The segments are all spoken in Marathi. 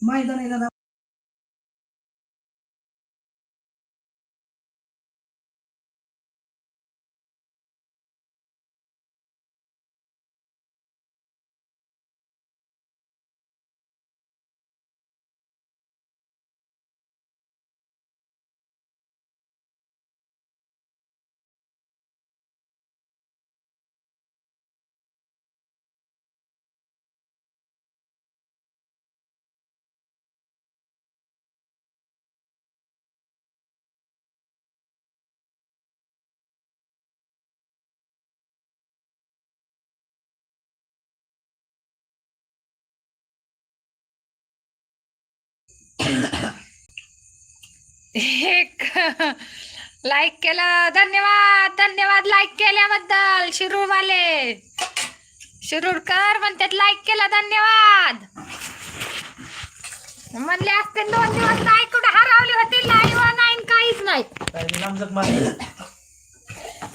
Майдана एक. लाईक केलं. धन्यवाद. धन्यवाद लाईक केल्याबद्दल. शिरूरवाले. शिरूरकर म्हणतात लाईक केलं. धन्यवाद. म्हणले असते दोन दिवस काय कुठे हरवली होती? लाईव्ह नाही काहीच नाही.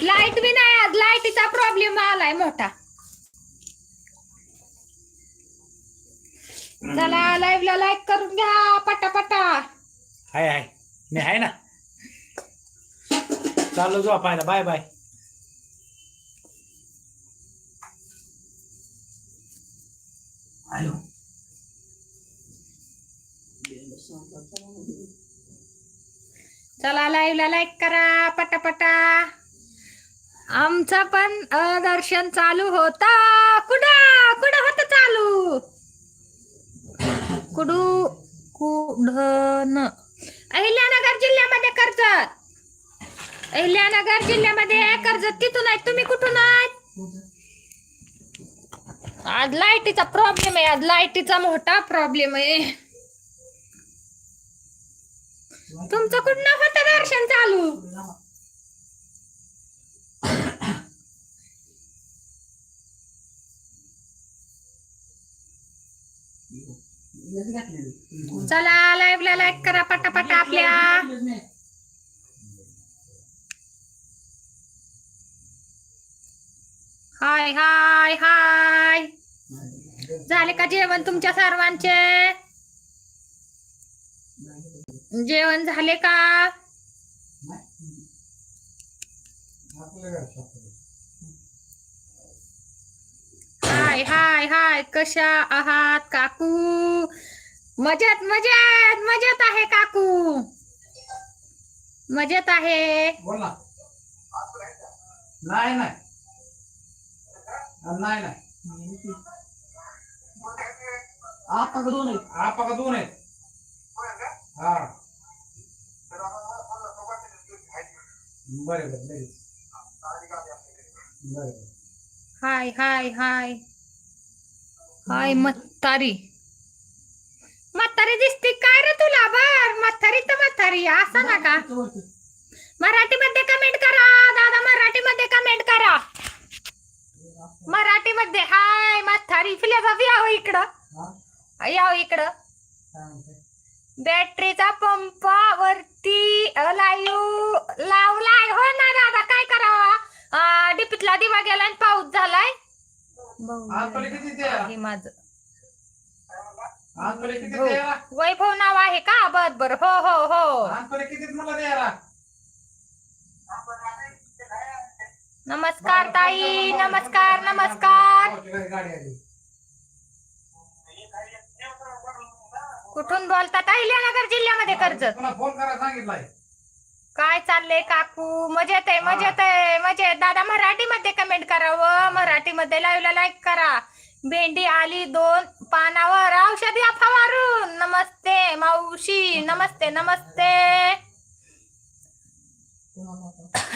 लाइट बी नाही आज. लाईटीचा प्रॉब्लेम आलाय मोठा. चला लाईव्ह ला लाईक करून घ्या पटापटा. हाय हाय. मी आहे ना? चाललो जो पाहायला बाय बाय. आलो चला लाईव्ह ला लाईक करा पटापटा. आमचं पण दर्शन चालू होता. कुठं? कुठं होत चालू? कुडू कुढन. अहिल्यानगर जिल्ह्यामध्ये कर्जत अहिल्यानगर जिल्ह्यामध्ये कर्जत तिथून आहेत तुम्ही कुठून आहात? आज लाईटीचा प्रॉब्लेम आहे. आज लाईटीचा मोठा प्रॉब्लेम आहे. तुमचं कुठनं होतं दर्शन चालू? चला लाईव्ह ला लाईक करा पटापटा आपल्या. हाय हाय हाय. झाले का जेवण तुमच्या सर्वांचे? जेवण झाले का? हाय हाय हाय कशा आहात काकू? मजेत मजेत मजेत आहे काकू. मजेत आहे. बोल नाही नाही. नाही नाही. दोन आहेत? आपा दोन आहेत? हा. बरे बरे बरे. बरे हाय हाय हाय हाय म्हातारी. म्हातारी दिसते काय रे तुला? बर म्हातारी तर म्हातारी असं ना का? मराठीमध्ये कमेंट करा दादा मराठीमध्ये कमेंट करा. मराठीमध्ये हाय म्हातारी. फिल्याचा यावं इकडं. हा यावं इकडं. बॅटरीचा पंप वरती लावलाय. हो ना दादा काय करावा? डिपीतला दिवा गेला आणि पाऊस माझं. हो. वैभव नाव आहे का? बर बर. हो हो हो. नमस्कार ताई. नमस्कार नमस्कार. कुठून बोलतात अहिल्यानगर जिल्ह्यामध्ये कर्जत. फोन करा सांगितलाय. काय चाललंय काकू? मजेत आहे मजेत आहे मजेत. दादा मराठीमध्ये कमेंट करावं मराठीमध्ये लाईव्हला लाईक करा. भेंडी आली दोन पानावर औषधी फवारून नमस्ते मावशी. नमस्ते नमस्ते.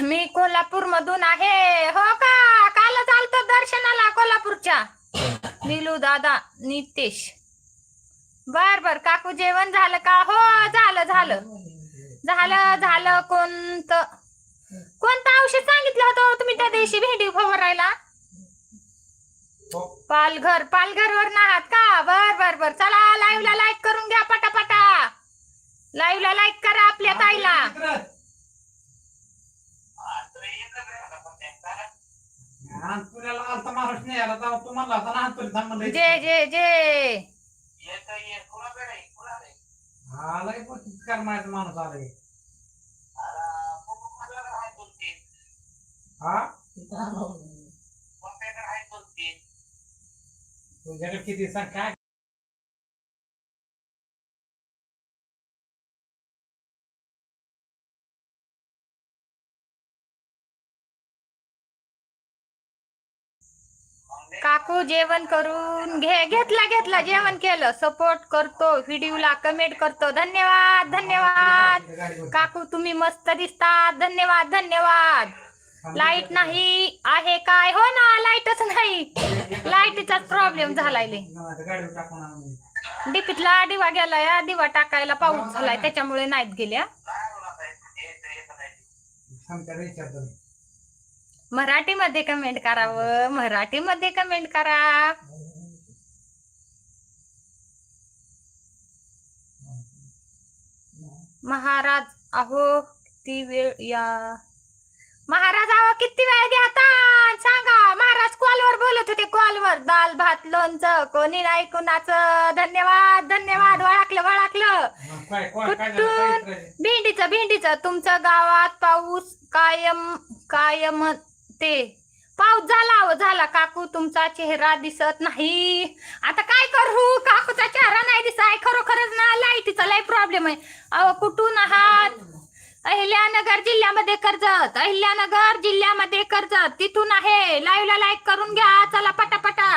मी कोल्हापूर मधून आहे. हो का? काल चालतो दर्शनाला कोल्हापूरच्या. नीलू दादा नितेश. बर बर. काकू जेवण झालं का? हो झालं झालं. झालं झालं कोणतं? कोणतं औषध सांगितलं होतं हो तुम्ही त्या दिवशी भेंडी फवारायला. पालघर पालघर वर आहात का? बर बर बर. चला लाईव्ह ला लाईक करून घ्या पटापटा. लाईव्ह ला लाईक करा आपल्या ताईला. आला जे जे जे. माणूस आलाय. हा तुझ्याकडे किती सांग काय काकू जेवण करून घे घेतला घेतला जेवण केलं. सपोर्ट करतो व्हिडिओला कमेंट करतो. धन्यवाद धन्यवाद. काकू तुम्ही मस्त दिसतात. धन्यवाद धन्यवाद. लाइट नाही आहे काय? हो ना लाईटच नाही. लाईटीचाच प्रॉब्लेम झालाय लय. डिपीतला दिवा गेलाय दिवा टाकायला पाऊस झालाय. त्याच्यामुळे नाहीत गेल्या. विचारतो मराठीमध्ये कमेंट करावं. मराठीमध्ये कमेंट करा. महाराज अहो किती वेळ या. महाराज अहो किती वेळ घ्या आता. सांगा. महाराज कॉलवर बोलत होते. कॉलवर दाल भात लोणचं कोणी नाही कुणाचं. धन्यवाद धन्यवाद. वळखलं वळखलं. कुठून? भेंडीचं भेंडीचं. तुमच्या गावात पाऊस कायम कायम ते. पाऊस झाला अहो झाला. काकू तुमचा चेहरा दिसत नाही. आता काय करू? काकूचा चेहरा नाही दिसाय. खरोखरच ना लाईटीचा लय प्रॉब्लेम आहे. अहो कुठून आहात? अहिल्यानगर जिल्ह्यामध्ये कर्जत. अहिल्यानगर जिल्ह्यामध्ये कर्जत. तिथून आहे. लाईव्हला लाईक करून घ्या. चला पटापटा.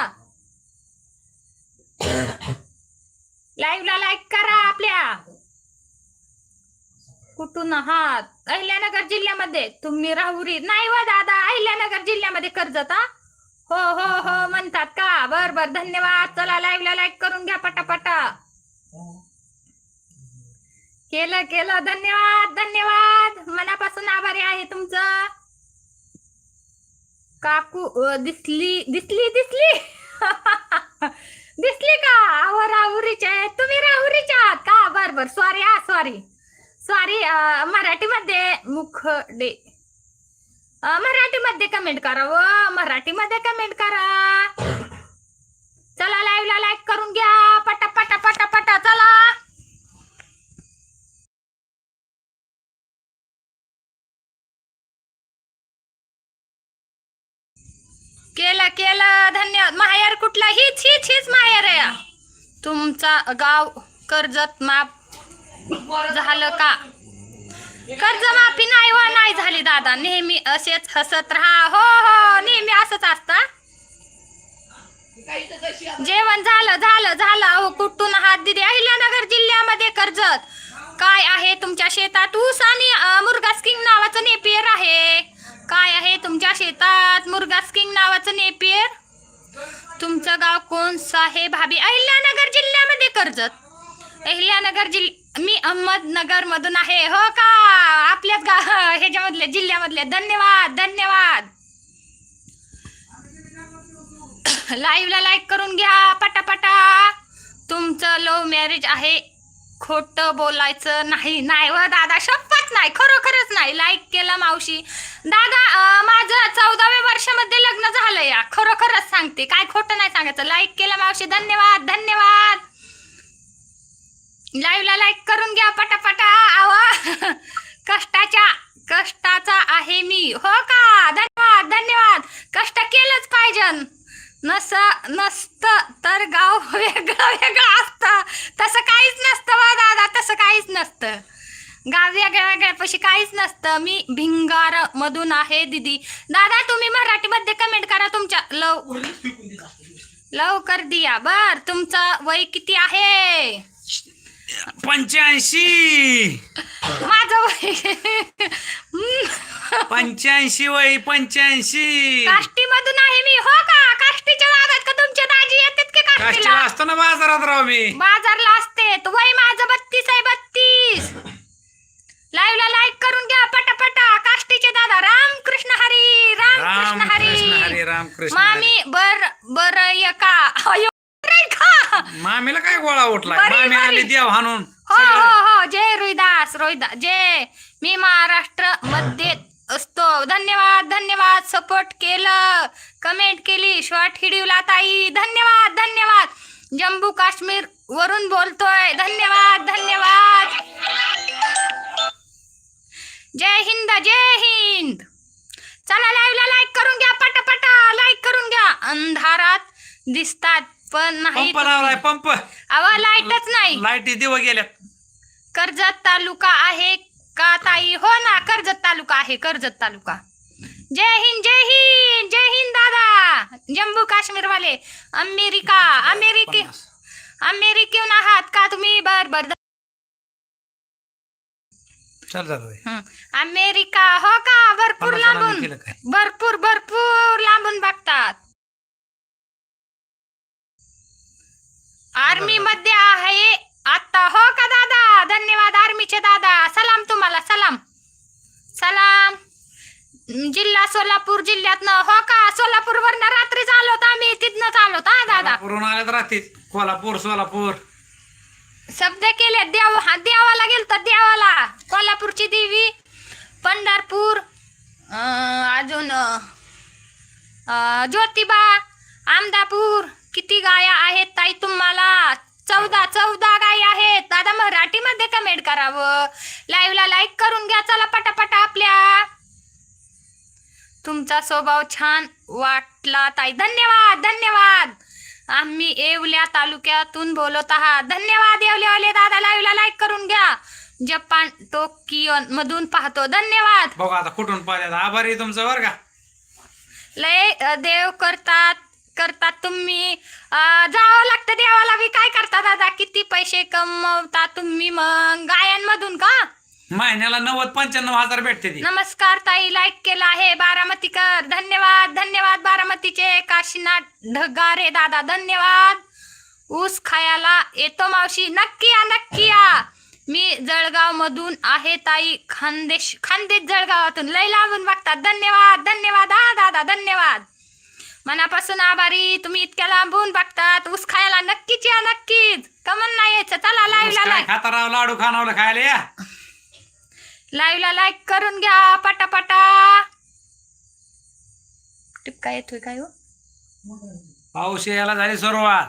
लाईव्हला लाईक करा आपल्या. कुठून आहात? अहिल्यानगर जिल्ह्यामध्ये. तुम्ही राहुरी. नाही व दादा अहिल्यानगर जिल्ह्यामध्ये कर्जत हा? हो हो हो म्हणतात का? बर बर धन्यवाद. चला लाईव्हला लाईक करून घ्या पटापटा. केलं केलं. धन्यवाद धन्यवाद. मनापासून आभारी आहे तुमचं. काकू दिसली दिसली दिसली. दिसली का? अहो राहुरीच्या तुम्ही राहुरीच्या आहात का? बर बर. सॉरी हा सॉरी सॉरी uh, मराठीमध्ये मुखडे डे. Uh, मराठीमध्ये कमेंट करा व मराठीमध्ये कमेंट करा. चला लाईव्हला लाईक करून घ्या. पटा पटा पटा पटा चला. केलं केलं. धन्यवाद. माहेर कुठला? हीच हीच हीच माहेर आहे. तुमचा गाव कर्जत माप झालं का? कर्जमाफी नाही व नाही झाली दादा. नेहमी असेच हसत राहा. हो हो नेहमी असंच असता. जेवण झालं झालं झालं. अहो कुठून हात दिदी अहिल्यानगर जिल्ह्यामध्ये कर्जत. काय आहे तुमच्या शेतात? ऊस आणि मुर्गा स्किंग नावाचं नेपियर आहे. काय आहे तुमच्या शेतात? मुर्गा स्किंग नावाचं नेपियर? तुमचं गाव कोणसं आहे भाभी? अहिल्यानगर जिल्ह्यामध्ये कर्जत. अहिल्यानगर जिल मी अहमदनगर मधून आहे. हो का? आपल्याच गा ह्याच्यामधले जिल्ह्यामधले. धन्यवाद धन्यवाद. लाईव्हला लाईक करून घ्या पटापटा. तुमचं लव्ह मॅरेज आहे. खोट बोलायचं नाही. नाही व दादा शपथ नाही. खरोखरच नाही. लाईक केलं मावशी. दादा माझं चौदाव्या वर्षामध्ये लग्न झालं या खरोखरच सांगते. काय खोटं नाही सांगायचं. लाईक केलं मावशी. धन्यवाद धन्यवाद. लाईव्हला लाईक करून घ्या पटापटा आवा कष्टाच्या कष्टाचा आहे मी. हो का? धन्यवाद धन्यवाद. कष्ट केलंच पाहिजे नस नसत तर गाव वेगळं वेगळं असतं. तसं काहीच नसतं वा दादा तसं काहीच नसतं. गाव वेगळ्या वेगळ्यापाशी काहीच नसतं. मी भिंगार मधून आहे दिदी. दादा तुम्ही मराठीमध्ये कमेंट करा तुमच्या. लव लवकर दिया. बर तुमचं वय किती आहे? पंच्याऐंशी. माझं वय. पंच्याऐंशी वय पंच्याऐंशी. काष्टी मधून आहे मी. हो का? काष्टीच्या दादात का तुमच्या दाजी येतात की काष्टीला? काष्टीला असतो ना बाजारात राव मी. बाजारला असते. तो वय माझं बत्तीस आहे बत्तीस. लाईव्हला लाईक करून घ्या पटापटा. काष्टीचे दादा. राम कृष्ण हरी राम राम कृष्ण कृष्ण हरी हरी राम कृष्ण हरी. मामी बर बर का? अयो, रे का मामीला काय गोळा उठला बरी, मामी बरी. आली देव हाणून. हो सगळं. हो हो. जय रोहिदास रोहिदास जय. मी महाराष्ट्रमध्ये असतो. धन्यवाद धन्यवाद. सपोर्ट केलं. कमेंट केली. शॉर्ट व्हिडिओला ताई. धन्यवाद धन्यवाद. जम्मू काश्मीर वरून बोलतोय. धन्यवाद धन्यवाद. जय हिंद जय हिंद. चला लाईव्हला लाईक करून घ्या पटापटा. लाईक करून घ्या. अंधारात दिसतात. पण नाही पंप लावलाय पंप. अव लाईटच नाही. लाईटी दिव गेल्यात. कर्जत तालुका आहे का ताई? हो ना कर्जत तालुका आहे कर्जत तालुका. जय हिंद जय हिंद जय हिंद दादा. जम्मू काश्मीर वाले अमेरिका अमेरिके अमेरिकेहून आहात का तुम्ही? बर बर. चल जातो हं. अमेरिका हो का? भरपूर लांबून. केलं काय? भरपूर भरपूर लांबून बघतात. आर्मी मध्ये आहे. आता हो का दादा? धन्यवाद आर्मीचे दादा. सलाम तुम्हाला सलाम. सलाम. जिल्हा सोलापूर जिल्ह्यातनं हो का? सोलापूर वरनं रात्री चालवत आम्ही तिथनं चालवत हा दादा. आल्यात रात्री. कोल्हापूर सोलापूर. शब्द केले देव हा देवाला गेलतो देवाला. कोल्हापूरची देवी पंढरपूर अजून ज्योतिबा आमदापूर किती गाया आहेत ताई तुम्हाला? चौदा चौदा गाय आहेत. दादा मराठीमध्ये कमेंट करावं. लाईव्हला लाईक करून घ्या. चला पटापटा आपल्या. तुमचा स्वभाव छान वाटला ताई. धन्यवाद धन्यवाद. आम्ही येवल्या तालुक्यातून बोलत आहात. धन्यवाद येवल्यावाले दादा लाईव्हला लाईक करून घ्या. जपान टोकियो मधून पाहतो. धन्यवाद. बघू आता कुठून पाहिजे आभारी तुमचं बरं का? लय देव करतात. करतात तुम्ही? जावं लागतं देवाला बी. काय करता दादा किती पैसे कमवता तुम्ही मग? गायांमधून का? महिन्याला नव्वद पंच्याण्णव हजार भेटते ती. नमस्कार ताई लाईक केला आहे. बारामतीकर धन्यवाद. धन्यवाद बारामतीचे काशीनाथ ढगारे दादा धन्यवाद. ऊस खायला येतो मावशी. नक्की या नक्की या. मी जळगाव मधून आहे ताई खानदेश खानदेश जळगावातून. लय लांबून बघतात. धन्यवाद धन्यवाद. हा दादा धन्यवाद. मनापासून आभारी. तुम्ही इतक्या लांबून बघतात. ऊस खायला नक्कीच या नक्कीच. कमन नाही यायचं. चला लाईव्हला काय लाईक. खाता राव लाडू खानावलं खायला या. लाईव्हला लाईक करून घ्या पटापटा. टिपका येतोय काय हो? पाऊस यायला झाली सुरुवात.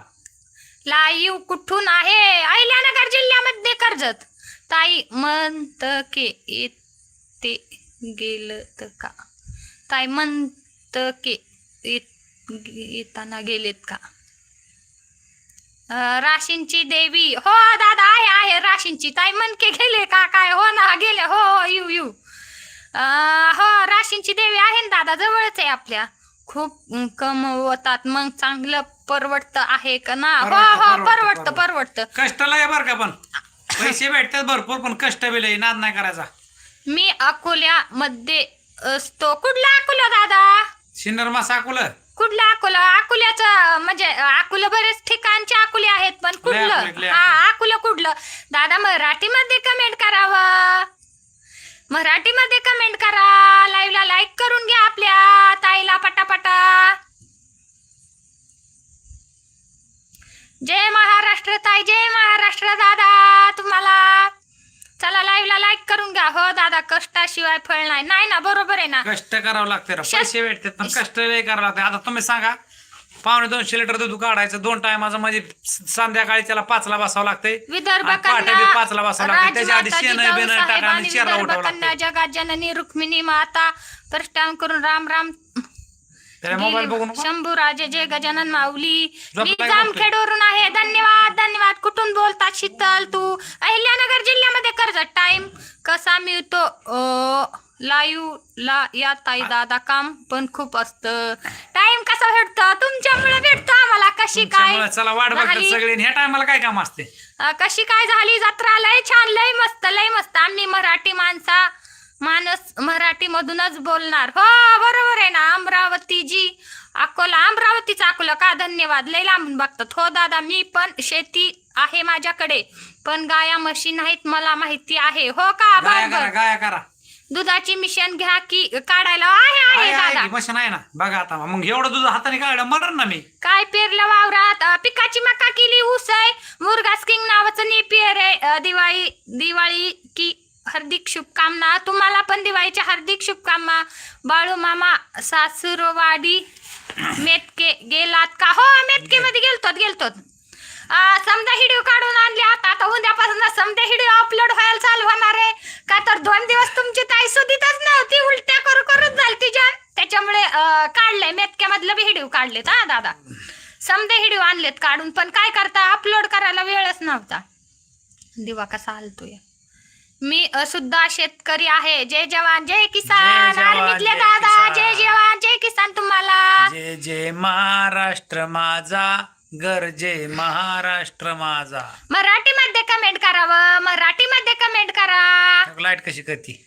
लाईव्ह कुठून आहे? अहिल्यानगर जिल्ह्यामध्ये कर्जत. ताई म्हणत के येते गेलं तर का? ताई म्हणत के येत- येताना गेलेत का? राशींची देवी. हो दादा आहे आहे राशींची. ताई मनके गेले का? काय? हो ना गेले. हो हो यू यू अं, हो राशींची देवी आहे ना दादा? जवळच आहे आपल्या. खूप कमवतात. मग चांगलं परवडतं आहे का ना? हो हो परवडतं, परवडतं परवडतं. कष्ट लय बरं का पण. पैसे भेटतात भरपूर पण कष्ट बी लय नाद नाही करायचा. मी अकोल्यामध्ये असतो. कुठला अकोला दादा? शिन्नर मासा कुलं कुठला अकोला? अकोल्याचं म्हणजे अकोला बरेच ठिकाणचे अकोले आहेत पण कुठलं? हा अकोला. कुठलं? दादा मराठीमध्ये कमेंट करावं. मराठीमध्ये कमेंट करा. लाईव्हला लाईक करून घ्या आपल्या ताईला पटापटा. जय महाराष्ट्र ताई जय महाराष्ट्र दादा तुम्हाला. चला लाईव्हला लाईक करून घ्या. हो दादा कष्टाशिवाय फळ नाही. नाही ना बरोबर आहे ना? कष्ट करावं लागते राव. पैसे भेटतात पण कष्ट लय करावं लागते आता तुम्ही सांगा पावणे दोनशे लिटर दूध काढायचं दोन टायमाचं म्हणजे संध्याकाळी त्याला पाचला बसावं लागतंय. विदर्भ आणि पहाटे बी कन्या पाचला बसावं लागतं. त्याच्या आधी शेण टाका आणि चेहरा उठावं कन्या लागतं जगात जननी रुक्मिणी माता. प्रष्टान करून राम राम. त्याला मोबाईल बघू नको. शंभू राजे जय गजानन माऊली. मी काय जामखेडवरून आहे. धन्यवाद धन्यवाद. कुठून बोलतात शीतल तू? अहिल्यानगर जिल्ह्यामध्ये कर्जत टाइम कसा मिळतो? लाईव्ह ला या ताई दादा काम पण खूप असतं. टाइम कसा भेटतो? तुमच्यामुळे भेटतो आम्हाला. कशी काय? त्यामुळे चला वाट बघतात झाली? सगळे. ह्या टायमाला काय काम असते? अ, कशी काय झाली? जत्रा लय छान लय मस्त लय मस्त. आम्ही मराठी माणसा. माणूस मराठी मधूनच बोलणार. हो बरोबर आहे ना अमरावती जी अकोला अमरावतीचा अकोला का? धन्यवाद. लय लांबून बघतात. हो दादा मी पण शेती आहे माझ्याकडे पण गाया म्हशी नाहीत मला माहिती आहे. हो का? गाया करा बर. गाया करा. दुधाची मिशन घ्या की काढायला. आहे आहे आहे, आहे दादा. मशीन आहे ना. बघा आता मग एवढं दूध हाताने काढलं मरण ना मी. काय पेरलं वावरात? अ, पिकाची मका केली ऊस आहे. मुरगा स्किंग नावाचं नेपियर आहे. अ, दिवाळी दिवाळी हार्दिक शुभकामना. तुम्हाला पण दिवाळीच्या हार्दिक शुभकामना. बाळू मामा सासूरवाडी मेतके गेलात का? हो मेतके मध्ये गेलतो गेलतो समजा हिडिओ काढून आणले आता. आता उद्यापासून समजा हिडिओ अपलोड व्हायला चालू होणार आहे. का तर दोन दिवस तुमची ताई सुधीतच नव्हती. उलट्या करू करूच झाली तिच्या. त्याच्यामुळे अं, काढलंय. मेतक्यामधलं बी व्हिडिओ काढलेत हा दादा. समजा हिडिओ आणलेत काढून. पण काय करता? अपलोड करायला वेळच नव्हता. दिवा कसा आलतोय? मी सुद्धा शेतकरी आहे. जय जवान जय किसान. जय जवान, आर्मीतले जय दादा किसान. जय जवान जय किसान तुम्हाला. जय जय महाराष्ट्र माझा गरजे महाराष्ट्र माझा. मराठीमध्ये कमेंट करावं मराठीमध्ये कमेंट करा. लाइट कशी करते?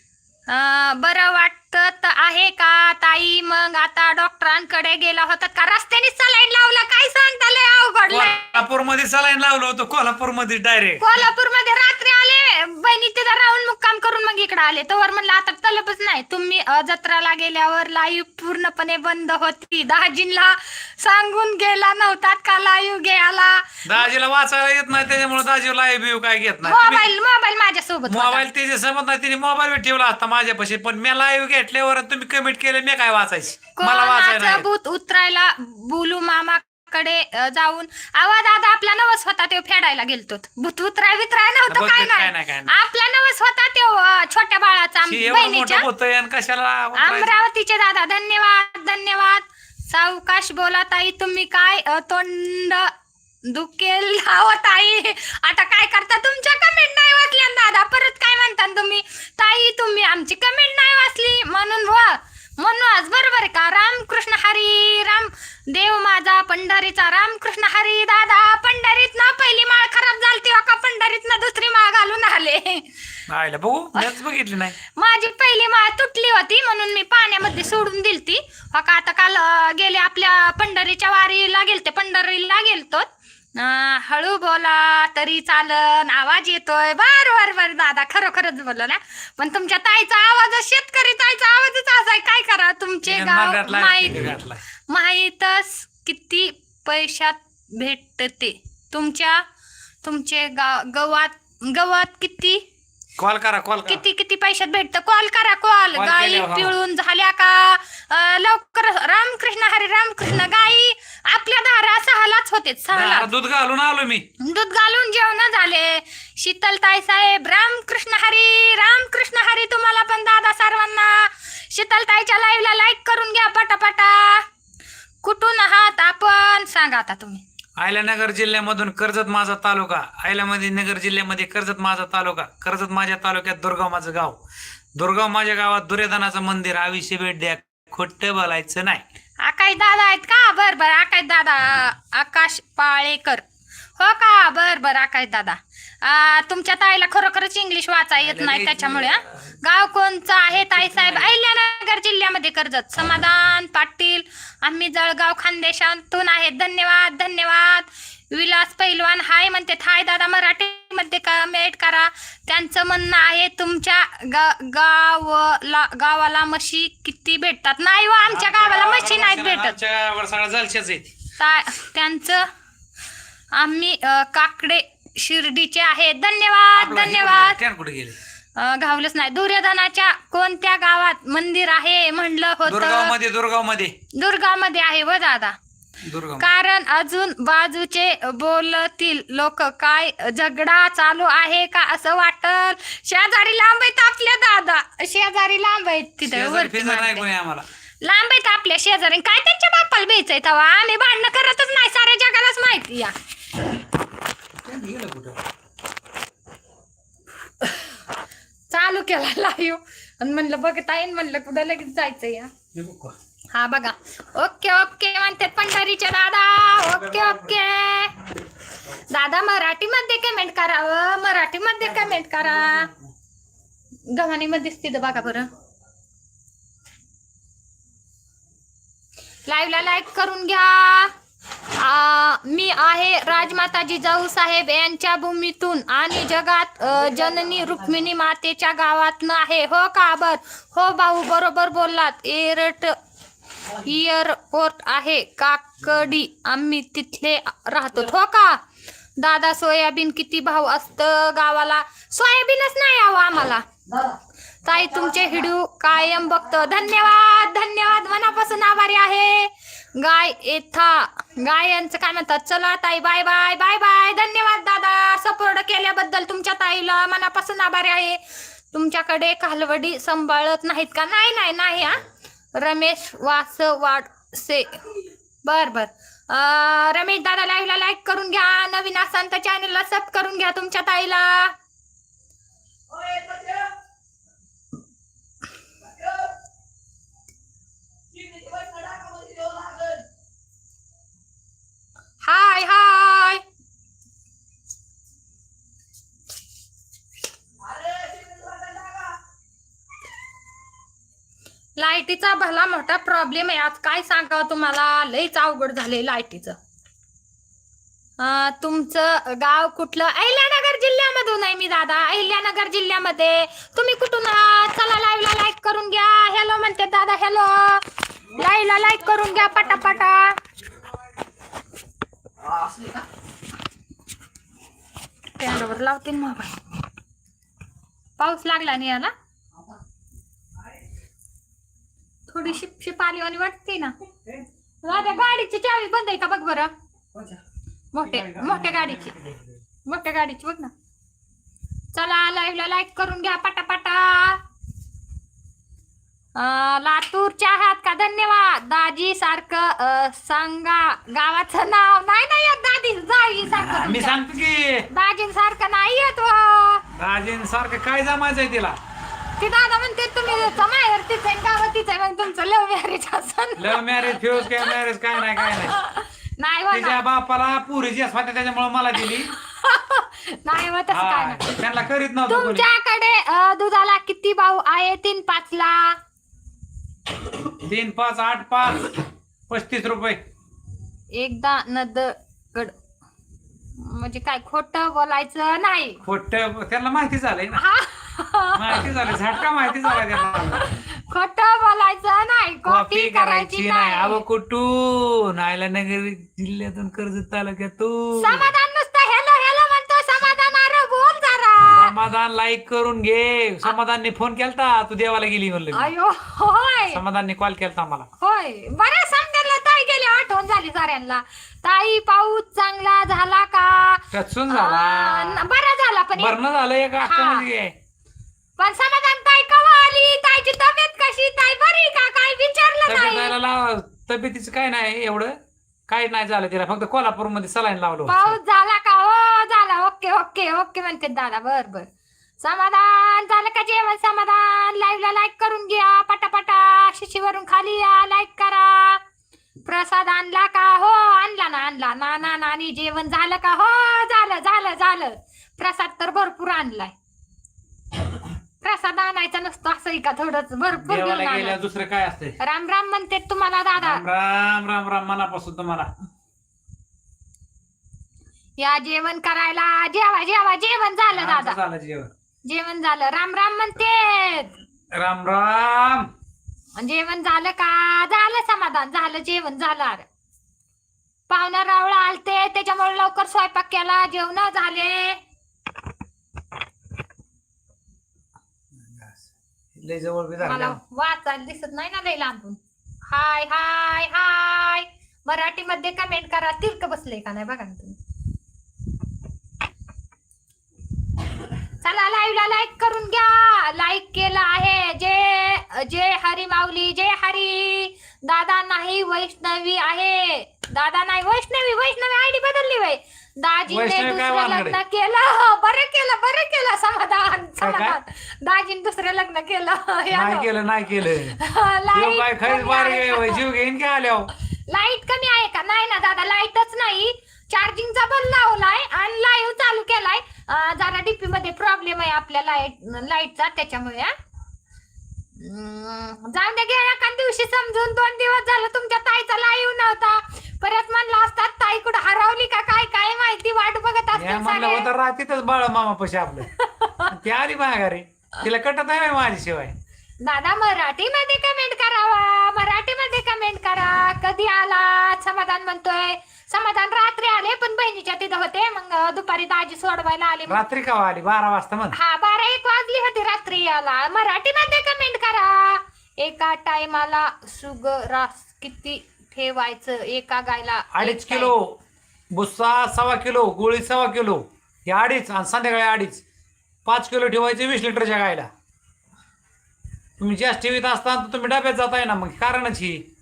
अं, बरं वाटत आहे का ताई? मग आता डॉक्टरांकडे गेला होता. का रस्त्याने सलाईन लावला? काय सांगता लय अवघड. कोल्हापूरमध्ये सलाईन लावलं होतं कोल्हापूरमध्ये डायरेक्ट कोल्हापूरमध्ये बहिणी तिथं राहून मुक्काम करून मग इकडे आले. तोवर म्हणलं आता तलपच नाही. तुम्ही अ, जत्राला गेल्यावर लाईव्ह पूर्णपणे बंद होती. दहाजींना सांगून गेला नव्हतात का लाईव्ह घ्यायला? दाजीला वाचायला येत नाही त्याच्यामुळे दाजी लाईव्ह बिव काय घेत नाही. तुम्ही- मोबाईल मोबाईल माझ्या सोबत मोबाईल त्याचे समज नाही तिने मोबाईल ठेवला असता माझ्यापाशी. पण मी लाईव्ह घेतल्यावर तुम्ही कमेंट केले मी काय वाचायची? मला वाचायला कोणाचं नाही. भूत उतरायला बोलू मामाकडे अ, जाऊन. आवाज दादा आपला नवस होता ते फेडायला गेलतो भूत उतराय वितराय नव्हतं बघ, काय काय नाही. नाही, काय नाही. आपला नवस होता ते छोट्या बाळाचा आम- एवढं बहिणीच्या. मोठं होतंय आणि कशाला उतरायचं? अमरावतीचे दादा धन्यवाद धन्यवाद. सावकाश बोला ताई तुम्ही काय अ, तोंड दुखेल? लावा ताई. आता काय करता? तुमच्या कमेंट नाही वाचल्या दादा. परत काय म्हणता तुम्ही? ताई तुम्ही आमची कमेंट नाही वाचली म्हणून व म्हणूनच बरोबर आहे का रामकृष्ण हरी राम देव माझा पंढरीचा रामकृष्ण हरी दादा. पंढरीत ना पहिली माळ खराब झालती हो का पंढरीत ना दुसरी माळ घालून आले? आयला बघू मीच बघितली नाही. माझी पहिली माळ तुटली होती म्हणून मी पाण्यामध्ये सोडून दिलती. का आता काल गेले आपल्या पंढरीच्या वारीला गेलते पंढरीला गेलतो हळू बोला तरी चालन आवाज येतोय. बर बर बर दादा खरोखरच बोललो ना. पण तुमच्या ताईचा आवाज शेतकरी ताईचा आवाजच असा आहे. काय करा तुमचे गाव माहीत. माहीतच किती पैशात भेटते. तुमच्या तुमचे गाव गवात गवात किती? कॉल करा कॉल किती किती पैशात भेटतं? कॉल करा कॉल. गाई. पिळून झाल्या का? लवकर रामकृष्ण हरे रामकृष्ण गाई आपल्या दारा सहालाच होते सहाला दूध घालून आलो मी. दूध घालून जेवण झाले. शीतलताई साहेब रामकृष्ण हरी रामकृष्ण हरी तुम्हाला पण दादा सर्वांना. शीतलताईच्या लाईव्हला लाईक करून घ्या पटापटा. कुठून आहात आपण? सांगा आता तुम्ही. आयलानगर जिल्ह्यामधून कर्जत माझा तालुका. आयलामध्ये नगर जिल्ह्यामध्ये कर्जत माझा तालुका. कर्जत माझ्या तालुक्यात दुर्गाव माझं गाव. दुर्गाव माझ्या गावात दुर्योधनाचं मंदिर. आविष्य भेट द्या. खोट बोलायचं नाही. आकाश दादा आहेत का? बर बर आकाश दादा आकाश पाळेकर. हो का? बर बर आकाश दादा. आ, तुमच्या ताईला खरोखरच इंग्लिश वाचा येत नाही त्याच्यामुळे हा? गाव कोणचं आहे ताई साहेब? अहिल्यानगर जिल्ह्यामध्ये कर्जत. समाधान पाटील. आम्ही जळगाव खानदेशातून आहेत. धन्यवाद धन्यवाद. विलास पैलवान हाय म्हणते. हाय दादा मराठीमध्ये कमेंट करा. त्यांचं म्हणणं आहे तुमच्या गा- गावला गावाला म्हशी किती भेटतात? नाही व आमच्या गावाला म्हशी नाहीत भेटत. आमच्या गावावर सगळ्या जलशाच आहेत. ता- त्यांचं आम्ही अ, काकडे शिर्डीचे आहे धन्यवाद धन्यवाद. ट्रेन कुठे गेले? अ, घावलंच नाही. दुर्योधनाच्या कोणत्या गावात मंदिर आहे? म्हणलं होतं. दुर्गावमध्ये दुर्गावमध्ये आहे व दादा. कारण अजून बाजूचे बोलतील लोक काय झगडा चालू आहे का असं वाटल? शेजारी लांब आहेत आपल्या दादा. शेजारी लांब आहेत तिथे वरती आम्हाला. लांब आहेत आपल्या शेजारी. काय त्यांच्या बापाला बेचाय तेव्हा? आम्ही भांडणं करतच नाही साऱ्या जगालाच माहिती या चालू केला लाईव्ह आणि म्हणलं बघता येईन म्हणलं कुठं लगेच जायचं या हा बघा. ओके ओके म्हणतात पंढरीचे दादा. Okay okay. दादा मराठीमध्ये कमेंट करा मराठीमध्ये कमेंट करा. गव्हाणीमध्येच तिथं बघा बरं. लाईव्हला लाईक करून घ्या. आ, मी आहे राजमाता जिजाऊ साहेब यांच्या भूमीतून आणि जगात जननी रुक्मिणी मातेच्या गावातनं आहे. हो का? बर. हो भाऊ बरोबर बोललात. एरट एअरपोर्ट आहे. काकडी आम्ही तिथले राहतो. हो का? दादा सोयाबीन किती भाव असतं गावाला? सोयाबीनच नाही यावं आम्हाला. ताई तुमचे हिडू कायम बघतो. धन्यवाद धन्यवाद. मनापासून आभारी आहे. गाय येथा गाय यांचं काय म्हणतात? चला ताई बाय बाय बाय बाय धन्यवाद दादा. सपोर्ट केल्याबद्दल तुमच्या ताईला मनापासून आभारी आहे. तुमच्याकडे कालवडी सांभाळत नाहीत का? नाही नाही नाही हा. रमेश वासवाडसे बर बर. रमेश दादा लाईव्हला लाईक करून घ्या. नवीन असाल तर चॅनलला सब करून घ्या तुमच्या ताईला. हाय हाय लाईटीचा भला मोठा प्रॉब्लेम आहे. आज काय सांगावं तुम्हाला? लईच अवघड झाले लाईटीचं. तुमचं गाव कुठलं? अहिल्यानगर जिल्ह्यामधून आहे मी दादा. अहिल्यानगर जिल्ह्यामध्ये. तुम्ही कुठून आहात? चला लाईव्हला लाईक करून घ्या. हॅलो म्हणते दादा. हॅलो लाईव्हला लाईक करून घ्या पटापटा. स्टँडवर लावते मोबाईल. पाऊस लागला नाही याला? शिप शिप आली आणि वाटते ना. दादा गाडीची चावी बंद आहे का बघ बरं. मोठे मोठ्या गाडीची. मोठ्या गाडीची बघ ना. चला लाईव्हला लाईक करून घ्या पटापटा. लातूरच्या आहात का? धन्यवाद. दाजी सारखं सांगा. गावाचं नाव नाही नाही येत दादी. दाजी सारखं मी सांगतो की दाजी सारखं नाही येत व. राजेन सारखं काय जमायचंय तिला? ती दादा म्हणते तुम्ही माहेर तिचं आहे गावात तिचं आहे मग तुमचं लव्ह मॅरेज असं लव्ह मॅरेज फ्युज काय मॅरेज काय नाही काय नाही. नाही हो तिच्या ना. बापाला पुरीची होत्या त्याच्यामुळे मला दिली. नाही हो तसं काय हा, नाही. त्यांना करीत नव्हतं कोणी. तुमच्याकडे अं, दुधाला किती भाऊ आहे? तीन पाच ला तीन पाच आठ पाच. पस्तीस रुपये. एकदा नदगड म्हणजे काय खोट बोलायचं नाही. खोट त्यांना माहिती झालंय ना. हा. माहिती झालं झटका माहिती झाला खोट बोलायचं नाही कॉपी करायची नाही. अव नाही कुठून? आयला नगर जिल्ह्यातून कर्जत तालुक्यातून. समाधान नुसतं हेलो हेलो म्हणतो समाधान. अरे बोल जरा. समाधान लाईक करून घे. समाधानने फोन केलता. तू देवाला गेली म्हणलं. अयो होय. समाधानने कॉल केलता मला होय. बरं समजायला ताई गेली आठवण झाली साऱ्यांना. ताई पाऊस चांगला झाला का? कचून आ, झाला. न- बरं झाला पण भरणं झालं एक म्हणजे पण समाधान ताई कवा आली? ताईची तब्येत कशी? ताई बरी का? काय विचारलं नाही? लाव. तब्येतीचं काय नाही एवढं. काय नाही झालं तिला. फक्त कोल्हापूरमध्ये सलाईन लावलं पाऊस झाला का? हो झाला. ओके ओके ओके म्हणते दादा. बर बर. समाधान झालं का जेवण? समाधान. लाईव्हला लाईक करून घ्या. पटापटा शिशीवरून खाली या. लाईक करा. प्रसाद आणला का? हो आणला ना आणला. ना ना नानी जेवण झालं का? हो झालं झालं झालं. प्रसाद तर भरपूर आणलाय. प्रसाद आणायचा नसतो असं का थोडंच. भरपूर देवाला घेऊन गेल्या आणायचं. दुसरं काय असतंय? राम राम म्हणते तुम्हाला दादा. राम राम राम राम मनापासून तुम्हाला. या जेवण करायला. जेवा जेवा जेवण झालं आमचं दादा. झालं जेवण. जेवण झालं. राम राम म्हणते. राम राम. जेवण झालं का? झालं समाधान. झालं जेवण झालं. अरे पाहुणा रावळा आलते. त्याच्यामुळे लवकर स्वयंपाक केला. जेवण झाले. लय जवळ बी मला झालं वाचायला दिसत नाही ना लई लांबून. हाय हाय हाय. मराठीमध्ये कमेंट करा तिरक बसले का नाही बघा ना तुम्ही. चला लाईव्हला लाईक करून घ्या. लाईक केलं आहे. जे जे हरी माऊली जे हरी. दादा नाही वैष्णवी आहे. दादा नाही वैष्णवी वैष्णवी आयडी बदलली वय दाजीने वैष्णवी काय दुसरं वानगडे? लग्न केलं. बरं केलं बरं केलं. समाधान काय? समाधान. दाजीने दुसरं लग्न केलं. नाही. केलं नाही केलं. काय खैर बार? जीव घेईन काय आल्यावर? लाइट कमी आहे का? नाही ना दादा लाईटच नाही. चार्जिंगचा बल लावलाय आणि लाईव्ह चालू केलाय. अं, जरा डीपी मध्ये प्रॉब्लेम आहे आपल्या लाइट लाईटचा त्याच्यामुळे हा. जाऊन द्या गेल्या एका दिवशी समजून दोन दिवस झालं तुमच्या ताईचा लाईव्ह नव्हता. परत म्हणलं असतात ताई कुठं हरवली का? काय काय माहिती? वाट बघत असतील म्हणलं. होतं रात्रीतच बाळ मामा पशी आपलं. ती आली माघारी. तिला कटत आहे माझ्याशिवाय. दादा मराठीमध्ये कमेंट करावा. मराठीमध्ये कमेंट करा. कधी आला? समाधान म्हणतोय. समाधान रात्री आले पण बहिणीच्या तिथं होते. मग दुपारी दाजी सोडवायला आले. रात्री का आली? बारा वाजता म्हण. हा होती रात्री याला मराठीमध्ये कमेंट करा. एका टायमाला सुगरास किती ठेवायचं? एका गायला अडीच एक किलो. भुस्सा सव्वा किलो गोळी सव्वा किलो. हे अडीच आणि संध्याकाळी अडीच. पाच किलो ठेवायचे वीस लिटरच्या गायला. तुम्ही जास्त ठेवीत असताना तर तुम्ही डब्यात जाताय ना मग कारणच ही.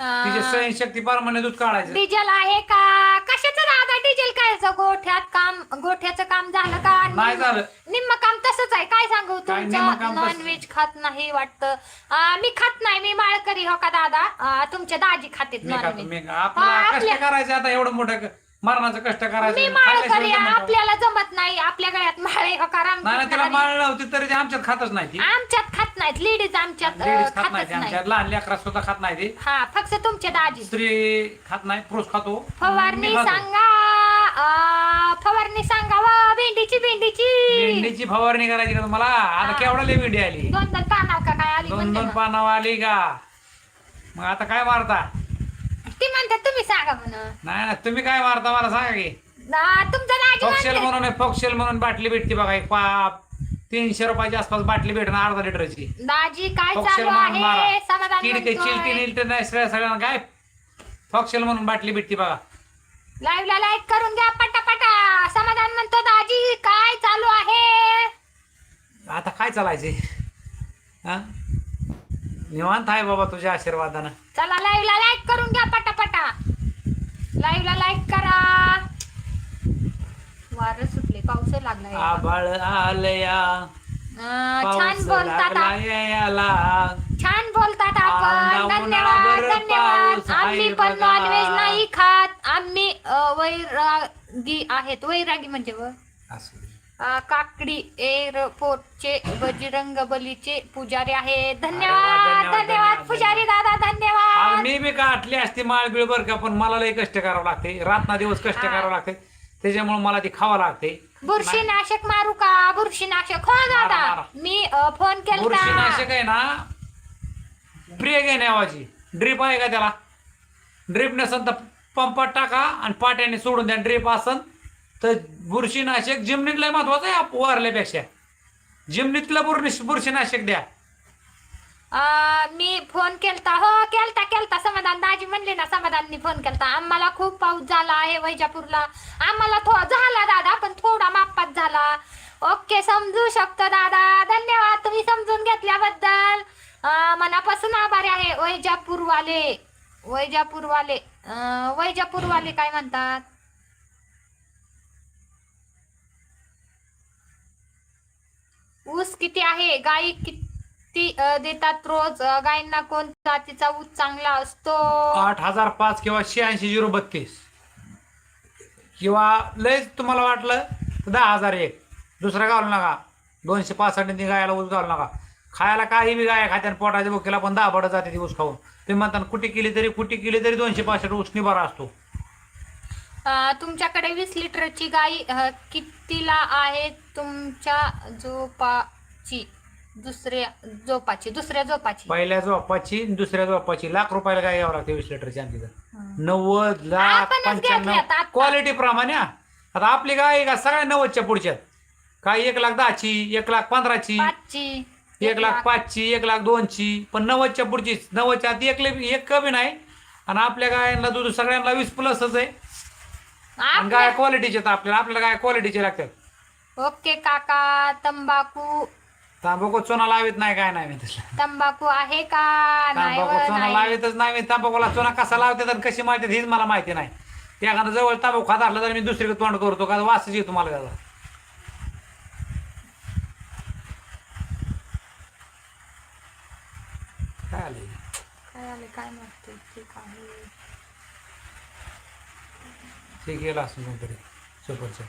तिचे सहनशक्ती प्रमाणे दूध काढायचं. डिझेल आहे का? कशाचं दादा डिझेल काय गोठ्यात काम गोठ्याचं काम झालं का? नाही झालं. निम्म काम तसंच आहे. काय सांगू काय निम्म तुमचं? काम तसंच. नॉनव्हेज खात नाही वाटतं. अं, मी खात नाही. मी माळकरी हो का दादा? अं, तुमच्या दाजी खातेत मी खातो. नॉनव्हेज मी आपल्याला कष्ट आपल्या- करायचे आता? एवढं मोठं क- मरणाचं कष्ट मी करायचं. खाल्ल्याशिवाय नाही. आपल्याला जमत नाही. आपल्या गळ्यात माळे का? नाही ना तिला माळ नव्हती तरी ते आमच्यात खातच नाही ती. आमच्यात खात नाहीत. लेडीज आमच्यात अं, लेडीज खात नाही खातच ती नाही आमच्यात. लहान लेकरा सुद्धा खात नाही ती. हा फक्त तुमच्या दाजी. स्त्री खात नाही पुरुष खातो. फवारणी मी खातो. सांगा अं, फवारणी सांगा व भेंडीची भेंडीची. भेंडीची फवारणी करायची का तुम्हाला? आता हा. केवढा लय भेंडी आली? दोन दोन पानाव का काय आली दोन म्हणते दोन ना. पानावर आली का? मग आता काय मारता ती म्हणते तुम्ही सांगा म्हणून. नाही ना तुम्ही काय मारता मला सांगा की? तुमचं दाजी फॉक्सेल म्हणते म्हणून फॉक्सेल म्हणून बाटली भेटते बघा एक पा तीनशे रुपयाच्या आसपास बाटली भेटणार अर्धा लिटरची. दाजी काय फॉक्सेल चालू म्हणून मारा. आहे समाधान किडके चिलटी. इंटरनॅशनल सगळ्यांना काय? फॉक्सेल म्हणून बाटली भेटते बघा. लाईव्ह ला लाईक करून घ्या पटापटा. समाधान म्हणतो दाजी काय चालू आहे? आता काय चालायचे? हा? निवांत आहे बाबा तुझ्या आशीर्वादानं. चला लाईव्ह ला लाईक करून घ्या पटापटा. लाईव्ह ला लाईक करा. वारं सुटले पाऊस लागलाय आभाळ आलया अं, छान पाऊस बोलतात लागला छान बोलतात आपण. धन्यवाद धन्यवाद. पाऊस आम्ही पण बघा. नॉनव्हेज नाही खात. आम्ही अं, वैरागी आहेत. वैरागी म्हणजे व? असू दे. काकडी एअरपोर्टचे बजरंग बलीचे पुजारी वा, धन्यवाद धन्यवाद, धन्यवाद धन्यवाद, पुजारी दादा धन्यवाद. मी बी काटली असती माळ बिळ बर का पण मला लय कष्ट करावं लागते. रातना दिवस कष्ट. करावं लागते. त्याच्यामुळे मला ती खावं लागते. बुरशीनाशक मारू का? बुरशीनाशक. हो दादा. मारा. मी अं, फोन केलता. बुरशीनाशक आहे ना ब्रेक आहे नावाची ड्रीप आहे का त्याला? ड्रीप नसेल तर पंपात टाका आणि पाट्याने सोडून द्या. ड्रीप असन तर बुरशीनाशक जिमनीतलं महत्वाचं आहे आप- वारल्यापेक्षा. जिमनीतलं बुरशी बुरशीनाशक द्या. अं, मी फोन केलता. हो केलता केलता. समाधान. दाजी म्हणले ना समाधाननी फोन केलता. आम्हाला खूप पाऊस झाला आहे वैजापूरला. आम्हाला थो झाला दादा पण थोडा मापात झाला. ओके समजू शकतो दादा. धन्यवाद तुम्ही समजून घेतल्याबद्दल. अं, मनापासून आभारी आहे वैजापूरवाले. वैजापूरवाले. अं, वैजापूरवाले काय म्हणतात? ऊस किती आहे? गाई किती देतात रोज? गायींना कोणता जातीचा ऊस चांगला असतो? आठ हजार पाच किंवा शहाऐंशी झिरो बत्तीस. किंवा लयच तुम्हाला वाटलं तर दहा हजार एक. दुसरा घालू नका. दोनशे पासष्ट ती गायला ऊस घालू नका. खायला काही बी गाय खात्यान पोटाच्या बुकेला पण दहा बडं जाते ती ऊस खाऊन. ते म्हणतात कुटी केली तरी कुटी केली तरी दोनशे पासष्ट ऊस निभारा असतो. अं, तुमच्याकडे वीस लिटरची अं, कितीला आहे तुमच्या झोपाची दुसऱ्या झोपाची दुसऱ्या झोपाची पहिल्या झोपाची आणि दुसऱ्या झोपाची लाख रुपयाला गाय घ्यावं लागते वीस लिटरची आमची तर. नव्वद लाख आपणच पंच्याण्णव. आता. क्वालिटी प्रमाणे हा. आता आपली गाय का? सगळ्या नव्वदच्या पुढच्या. काय एक लाख दहाची एक लाख पंधराची पाचची. एक लाख पाचची एक लाख दोनची. पण नव्वदच्या पुढची नव्वदच्या आत एक एक कमी नाही. आणि आपल्या गायांना दूध सगळ्यांना वीस प्लसच आहे. आणि गाय क्वालिटीचे तर आपल्याला आपल्याला गाय क्वालिटीचे लागतात. ओके काका तंबाखू तांबाखू चुना लावित नाही काय नाही मी तसलं. तंबाखू आहे का? नाही तांबाखू व चुना नाही. लावितच नाही मी. तांबाखूला चुना कसा लावतात आणि कशी माहिती हीच मला माहिती नाही. एखादं जवळ तांबाखू खात असलं तर मी दुसरीकडे तोंड करतो का वासच येतो मला त्याचा. काय आलं काय आले काय माहिती ठीक आहे ते गेला असं कोणतरी. सुपरचं